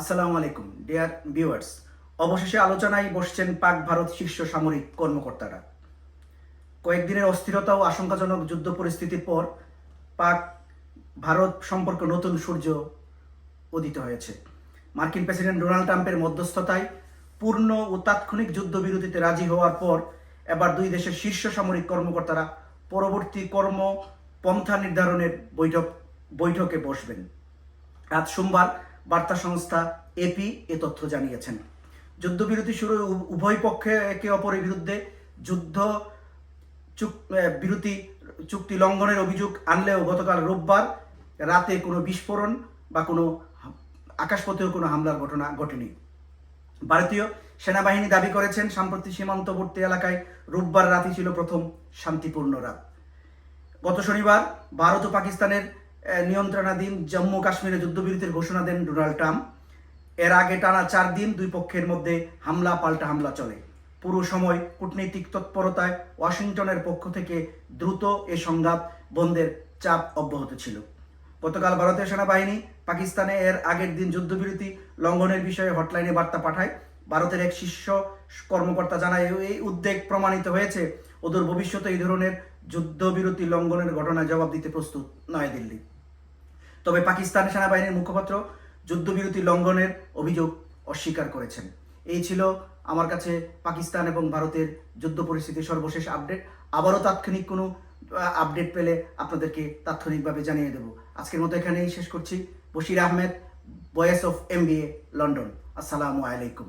আসসালামু আলাইকুম, dear viewers. অবশেষে আলোচনায় বসছেন পাক ভারত শীর্ষ সামরিক কর্মকর্তারা। কয়েকদিনের অস্থিরতা ও আশঙ্কাজনক যুদ্ধ পরিস্থিতির পর পাক ভারত সম্পর্ক নতুন সূর্য উদিত হয়েছে। মার্কিন প্রেসিডেন্ট ডোনাল্ড ট্রাম্পের মধ্যস্থতায় পূর্ণ ও তাৎক্ষণিক যুদ্ধবিরতিতে রাজি হওয়ার পর এবার দুই দেশের শীর্ষ সামরিক কর্মকর্তারা পরবর্তী কর্ম পন্থা নির্ধারণের বৈঠক বৈঠকে বসবেন। আজ সোমবার বার্তা সংস্থা এপি এ তথ্য জানিয়েছেন। যুদ্ধবিরতি শুরু উভয় পক্ষে একে অপরের বিরুদ্ধে যুদ্ধ বিরতি, চুক্তি লঙ্ঘনের অভিযোগ আনলেও গতকাল রোববার রাতে কোনো বিস্ফোরণ বা কোনো আকাশপথেও কোনো হামলার ঘটনা ঘটেনি। ভারতীয় সেনাবাহিনী দাবি করেছেন সাম্প্রতিক সীমান্তবর্তী এলাকায় রোববার রাতই ছিল প্রথম শান্তিপূর্ণ রাত। গত শনিবার ভারত ও পাকিস্তানের নিয়ন্ত্রণাধীন জম্মু কাশ্মীরে যুদ্ধবিরতির ঘোষণা দেন ডোনাল্ড ট্রাম্প। এর আগে টানা চার দিন দুই পক্ষের মধ্যে হামলা, পাল্টা হামলা চলে। পুরো সময় কূটনৈতিক তৎপরতায় ওয়াশিংটনের পক্ষ থেকে দ্রুত এ সংঘাত বন্ধের চাপ অব্যাহত ছিল। গতকাল ভারতীয় সেনাবাহিনী পাকিস্তানে এর আগের দিন যুদ্ধবিরতি লঙ্ঘনের বিষয়ে হটলাইনে বার্তা পাঠায়। ভারতের এক শীর্ষ কর্মকর্তা জানায়, এই উদ্বেগ প্রমাণিত হয়েছে। ওদের ভবিষ্যতে এই ধরনের যুদ্ধবিরতি লঙ্ঘনের ঘটনায় জবাব দিতে প্রস্তুত নয়াদিল্লি তবে পাকিস্তান সেনাবাহিনীর মুখপাত্র যুদ্ধবিরতি লঙ্ঘনের অভিযোগ অস্বীকার করেছেন। এই ছিল আমার কাছে পাকিস্তান এবং ভারতের যুদ্ধ পরিস্থিতির সর্বশেষ আপডেট। আবারও তাৎক্ষণিক কোনো আপডেট পেলে আপনাদেরকে তাৎক্ষণিকভাবে জানিয়ে দেব। আজকের মতো এখানেই শেষ করছি। Bashir Ahmed voice of M London. আসসালামু আলাইকুম।